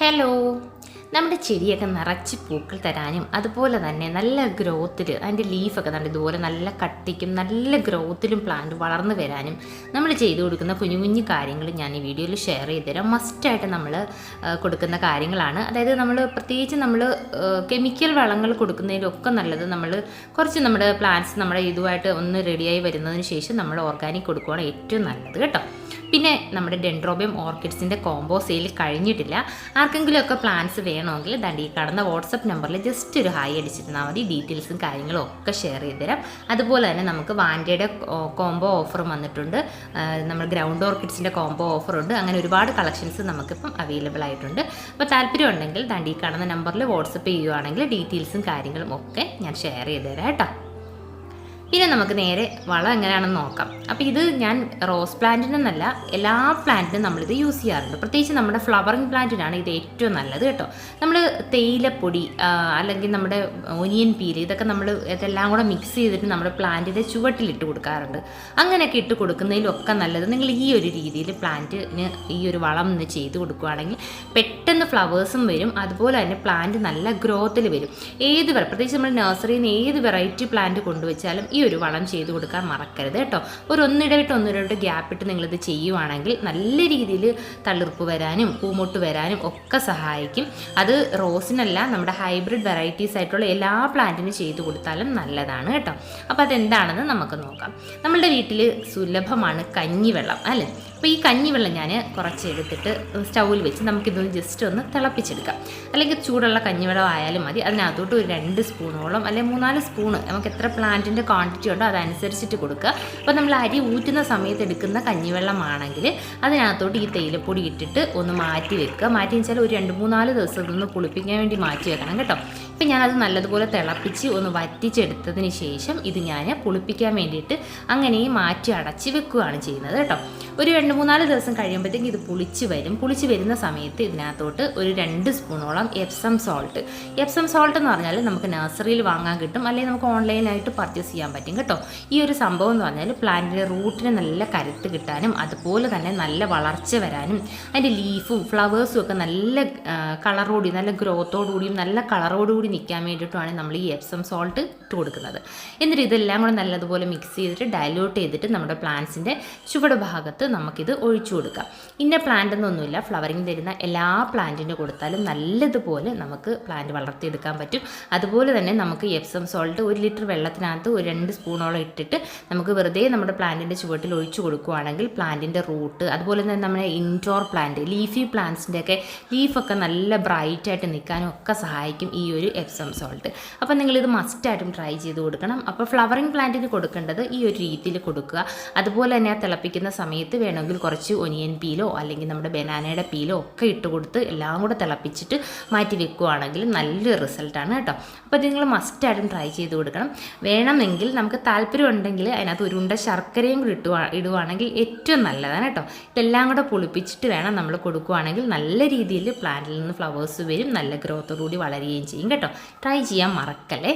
Hello നമ്മുടെ ചെടിയൊക്കെ നിറച്ച് പൂക്കൾ തരാനും അതുപോലെ തന്നെ നല്ല ഗ്രോത്തിൽ അതിന്റെ ലീഫൊക്കെ നല്ല ഇതുപോലെ നല്ല കട്ടിക്കും നല്ല ഗ്രോത്തിലും പ്ലാന്റ് വളർന്നു വരാനും നമ്മൾ ചെയ്തു കൊടുക്കുന്ന കുഞ്ഞു കുഞ്ഞു കാര്യങ്ങൾ ഞാൻ ഈ വീഡിയോയിൽ ഷെയർ ചെയ്ത് തരാം. മസ്റ്റായിട്ട് നമ്മൾ കൊടുക്കുന്ന കാര്യങ്ങളാണ്. അതായത് നമ്മൾ പ്രത്യേകിച്ച് നമ്മൾ കെമിക്കൽ വളങ്ങൾ കൊടുക്കുന്നതിലൊക്കെ നല്ലത് നമ്മൾ കുറച്ച് നമ്മുടെ പ്ലാന്റ്സ് നമ്മുടെ ഇതുമായിട്ട് ഒന്ന് റെഡിയായി വരുന്നതിന് ശേഷം നമ്മൾ ഓർഗാനിക് കൊടുക്കുകയാണ് ഏറ്റവും നല്ലത് കേട്ടോ. പിന്നെ നമ്മുടെ ഡെൻഡ്രോബിയം ഓർക്കിഡ്സിന്റെ കോംബോ സെയിൽ കഴിഞ്ഞിട്ടില്ല. ആർക്കെങ്കിലും ഒക്കെ പ്ലാൻസ് വേണമെങ്കിൽ ദണ്ടി ഈ വാട്സപ്പ് നമ്പറിൽ ജസ്റ്റ് ഒരു ഹായ് അടിച്ചിരുന്നാൽ മതി. ഡീറ്റെയിൽസും കാര്യങ്ങളും ഒക്കെ ഷെയർ ചെയ്ത് തരാം. അതുപോലെ തന്നെ നമുക്ക് വാൻഡയുടെ കോംബോ ഓഫറും വന്നിട്ടുണ്ട്. നമ്മൾ ഗ്രൗണ്ട് ഓർക്കിഡ്സിന്റെ കോംബോ ഓഫറുണ്ട് അങ്ങനെ ഒരുപാട് കളക്ഷൻസ് നമുക്കിപ്പം അവൈലബിൾ ആയിട്ടുണ്ട്. അപ്പോൾ താല്പര്യം ഉണ്ടെങ്കിൽ ദണ്ട് ഈ കാണുന്ന നമ്പറിൽ വാട്സപ്പ് ചെയ്യുവാണെങ്കിൽ ഡീറ്റെയിൽസും കാര്യങ്ങളും ഒക്കെ ഞാൻ ഷെയർ ചെയ്ത് തരാം കേട്ടോ. ഇനി നമുക്ക് നേരെ വളം എങ്ങനെയാണെന്ന് നോക്കാം. അപ്പോൾ ഇത് ഞാൻ റോസ് പ്ലാന്റിനെന്നല്ല എല്ലാ പ്ലാന്റിനും നമ്മളിത് യൂസ് ചെയ്യാറുണ്ട്. പ്രത്യേകിച്ച് നമ്മുടെ ഫ്ലവറിങ് പ്ലാന്റിനാണ് ഇത് ഏറ്റവും നല്ലത് കേട്ടോ. നമ്മൾ തേയിലപ്പൊടി അല്ലെങ്കിൽ നമ്മുടെ ഒനിയൻ പീൽ ഇതൊക്കെ നമ്മൾ ഇതെല്ലാം കൂടെ മിക്സ് ചെയ്തിട്ട് നമ്മുടെ പ്ലാന്റിന്റെ ചുവട്ടിലിട്ട് കൊടുക്കാറുണ്ട്. അങ്ങനെയൊക്കെ ഇട്ട് കൊടുക്കുന്നതിലൊക്കെ നല്ലത് നിങ്ങൾ ഈ ഒരു രീതിയിൽ പ്ലാന്റിന് ഈ ഒരു വളം ഒന്ന് ചെയ്ത് കൊടുക്കുകയാണെങ്കിൽ പെട്ടെന്ന് ഫ്ലവേഴ്സും വരും. അതുപോലെ തന്നെ പ്ലാന്റ് നല്ല ഗ്രോത്തിൽ വരും. ഏത് പ്രത്യേകിച്ച് നമ്മൾ നഴ്സറിയിൽ നിന്ന് ഏത് വെറൈറ്റി പ്ലാന്റ് കൊണ്ടുവച്ചാലും ഒരു വളം ചെയ്ത് കൊടുക്കാൻ മറക്കരുത് കേട്ടോ. ഒരു ഒന്നിടവിട്ട് ഒന്നിടവിട്ട് ഗ്യാപ്പിട്ട് നിങ്ങളിത് ചെയ്യുവാണെങ്കിൽ നല്ല രീതിയിൽ തളിർപ്പ് വരാനും പൂമൊട്ട് വരാനും ഒക്കെ സഹായിക്കും. അത് റോസിനല്ല നമ്മുടെ ഹൈബ്രിഡ് വെറൈറ്റീസ് ആയിട്ടുള്ള എല്ലാ പ്ലാന്റിനും ചെയ്തു കൊടുത്താലും നല്ലതാണ് കേട്ടോ. അപ്പോൾ അതെന്താണെന്ന് നമുക്ക് നോക്കാം. നമ്മളുടെ വീട്ടിൽ സുലഭമാണ് കഞ്ഞിവെള്ളം അല്ലേ? അപ്പോൾ ഈ കഞ്ഞിവെള്ളം ഞാൻ കുറച്ച് എടുത്തിട്ട് സ്റ്റൗവിൽ വെച്ച് നമുക്കിതൊന്ന് ജസ്റ്റ് ഒന്ന് തിളപ്പിച്ചെടുക്കാം. അല്ലെങ്കിൽ ചൂടുള്ള കഞ്ഞിവെള്ളം ആയാലും മതി. അതിനകത്തോട്ട് ഒരു രണ്ട് സ്പൂണോളം അല്ലെങ്കിൽ മൂന്നാൽ സ്പൂണ് നമുക്ക് എത്ര പ്ലാന്റിന്റെ ക്വാണ്ടിറ്റി ഉണ്ടോ അതനുസരിച്ചിട്ട് കൊടുക്കുക. അപ്പോൾ നമ്മൾ അരി ഊറ്റുന്ന സമയത്ത് എടുക്കുന്ന കഞ്ഞിവെള്ളമാണെങ്കിൽ അതിനകത്തോട്ട് ഈ തേയിലപ്പൊടി ഇട്ടിട്ട് ഒന്ന് മാറ്റി വെക്കുക. മാറ്റി വെച്ചാൽ ഒരു രണ്ട് മൂന്നാൽ ദിവസം കുളിപ്പിക്കാൻ പുളിപ്പിക്കാൻ വേണ്ടി മാറ്റി വെക്കണം കേട്ടോ. ഇപ്പം ഞാനത് നല്ലതുപോലെ തിളപ്പിച്ച് ഒന്ന് വറ്റിച്ചെടുത്തതിന് ശേഷം ഇത് ഞാൻ പുളിപ്പിക്കാൻ വേണ്ടിയിട്ട് അങ്ങനെ മാറ്റി അടച്ച് വെക്കുകയാണ് ചെയ്യുന്നത് കേട്ടോ. ഒരു രണ്ട് മൂന്നാൽ ദിവസം കഴിയുമ്പോഴത്തേക്ക് ഇത് പുളിച്ച് വരും. പുളിച്ച് വരുന്ന സമയത്ത് ഇതിനകത്തോട്ട് ഒരു രണ്ട് സ്പൂണോളം എപ്സം സോൾട്ട് എപ്സം സോൾട്ട് എന്ന് പറഞ്ഞാൽ നമുക്ക് നഴ്സറിയിൽ വാങ്ങാൻ കിട്ടും. അല്ലെങ്കിൽ നമുക്ക് ഓൺലൈനായിട്ട് പർച്ചേസ് ചെയ്യാൻ പറ്റും കേട്ടോ. ഈ ഒരു സംഭവം എന്ന് പറഞ്ഞാൽ പ്ലാന്റിന്റെ റൂട്ടിന് നല്ല കരുത്ത് കിട്ടാനും അതുപോലെ തന്നെ നല്ല വളർച്ച വരാനും അതിന്റെ ലീഫും ഫ്ലവേഴ്സും ഒക്കെ നല്ല കളറോടുകൂടി നല്ല ഗ്രോത്തോടുകൂടിയും നല്ല കളറോടുകൂടി നിൽക്കാൻ വേണ്ടിയിട്ടുമാണ് നമ്മൾ ഈ എപ്സം സോൾട്ട് ഇട്ട് കൊടുക്കുന്നത്. എന്നിട്ട് ഇതെല്ലാം കൂടെ നല്ലതുപോലെ മിക്സ് ചെയ്തിട്ട് ഡയലൂട്ട് ചെയ്തിട്ട് നമ്മുടെ പ്ലാന്റ്സിന്റെ ചുവട് ഭാഗത്ത് നമുക്കിത് ഒഴിച്ചു കൊടുക്കാം. ഇന്ന പ്ലാന്റ് എന്നൊന്നുമില്ല ഫ്ലവറിങ് തരുന്ന എല്ലാ പ്ലാന്റിന്റെ കൊടുത്താലും നല്ലതുപോലെ നമുക്ക് പ്ലാന്റ് വളർത്തിയെടുക്കാൻ പറ്റും. അതുപോലെ തന്നെ നമുക്ക് എപ്സം സോൾട്ട് ഒരു ലിറ്റർ വെള്ളത്തിനകത്ത് ഒരു രണ്ട് സ്പൂണോളം ഇട്ടിട്ട് നമുക്ക് വെറുതെ നമ്മുടെ പ്ലാന്റിന്റെ ചുവട്ടിൽ ഒഴിച്ചു കൊടുക്കുകയാണെങ്കിൽ പ്ലാന്റിന്റെ റൂട്ട് അതുപോലെ തന്നെ നമ്മുടെ ഇൻഡോർ പ്ലാന്റ് ലീഫി പ്ലാന്റ്സിന്റെയൊക്കെ ലീഫൊക്കെ നല്ല ബ്രൈറ്റായിട്ട് നിൽക്കാനും ഒക്കെ സഹായിക്കും ഈ ഒരു എപ്സം സോൾട്ട് അപ്പോൾ നിങ്ങളിത് മസ്റ്റായിട്ടും ട്രൈ ചെയ്ത് കൊടുക്കണം. അപ്പോൾ ഫ്ലവറിങ് പ്ലാന്റിന് കൊടുക്കേണ്ടത് ഈ ഒരു രീതിയിൽ കൊടുക്കുക. അതുപോലെ തന്നെ തിളപ്പിക്കുന്ന സമയത്ത് വേണമെങ്കിൽ കുറച്ച് ഒനിയൻ പീലോ അല്ലെങ്കിൽ നമ്മുടെ ബനാനയുടെ പീലോ ഒക്കെ ഇട്ട് കൊടുത്ത് എല്ലാം കൂടെ തിളപ്പിച്ചിട്ട് മാറ്റി വെക്കുകയാണെങ്കിൽ നല്ലൊരു റിസൾട്ടാണ് കേട്ടോ. അപ്പോൾ നിങ്ങൾ മസ്റ്റായിട്ടും ട്രൈ ചെയ്ത് കൊടുക്കണം. വേണമെങ്കിൽ നമുക്ക് താല്പര്യം ഉണ്ടെങ്കിൽ അതിനകത്ത് ഉരുണ്ട ശർക്കരയും കൂടി ഇട്ടുവാ ഇടുവാണെങ്കിൽ ഏറ്റവും നല്ലതാണ് കേട്ടോ. ഇതെല്ലാം കൂടെ പുളിപ്പിച്ചിട്ട് വേണം നമ്മൾ കൊടുക്കുകയാണെങ്കിൽ നല്ല രീതിയിൽ പ്ലാന്റിൽ നിന്ന് ഫ്ലവേഴ്സ് വരും നല്ല ഗ്രോത്തോടുകൂടി വളരുകയും ചെയ്യും കേട്ടോ. ട്രൈ ചെയ്യാൻ മറക്കല്ലേ?